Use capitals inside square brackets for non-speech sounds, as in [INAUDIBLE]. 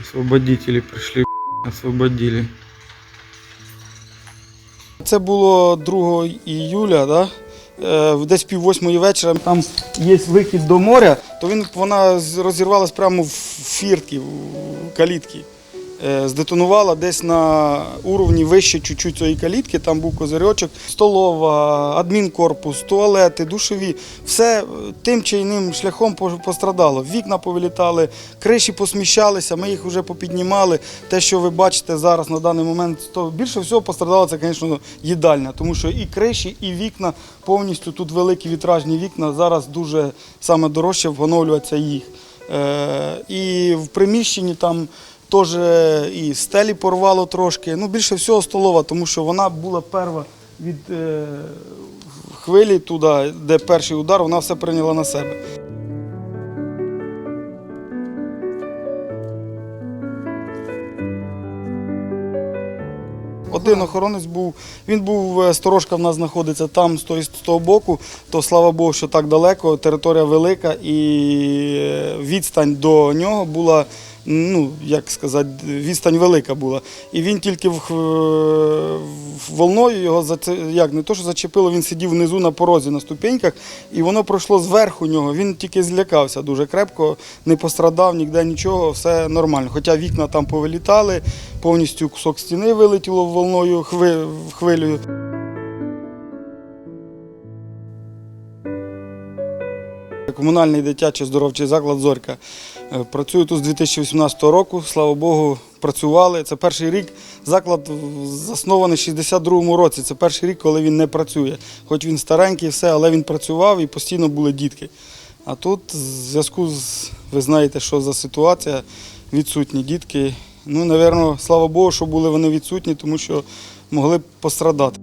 Освободители прийшли, [LAUGHS] освободили. Це було 2 іюля, да? е, десь пів восьмої вечора. Там є вихід до моря, то він, вона розірвалась прямо в фіртки, в калітки. Е, Здетонувала десь на уровні вище чуть-чуть цієї калітки, там був козирьочок, столова, адмінкорпус, туалети, душові. Все е, тим чи іним шляхом пострадало. Вікна повилітали, криші посміщалися, ми їх вже попіднімали. Те, що ви бачите зараз на даний момент, то більше всього пострадало це, звісно, їдальня, тому що і криші, і вікна повністю тут великі вітражні вікна. Зараз дуже саме дорожче вгоновлюватися їх. Е, і в приміщенні там теж і стелі порвало трошки. Ну, більше всього столова, тому що вона була перша від е, хвилі туди, де перший удар, вона все прийняла на себе. Один охоронець був, він був, е, сторожка в нас знаходиться там, з того, з того боку, то слава Богу, що так далеко, територія велика і е, відстань до нього була, ну, як сказати, відстань велика була. І він тільки в, х- волною його як, не то, що зачепило, він сидів внизу на порозі на ступеньках, і воно пройшло зверху нього. Він тільки злякався дуже крепко, не пострадав ніде нічого, все нормально. Хоча вікна там повилітали, повністю кусок стіни вилетіло волною хви, хвилею. Комунальний дитячий здоровчий заклад Зорька. Е, Працюю тут з 2018 року. Слава Богу, працювали. Це перший рік. Заклад заснований в 62-му році. Це перший рік, коли він не працює. Хоч він старенький, все, але він працював і постійно були дітки. А тут, в зв'язку з ви знаєте, що за ситуація, відсутні дітки. Ну, напевно, слава Богу, що були вони відсутні, тому що могли б пострадати.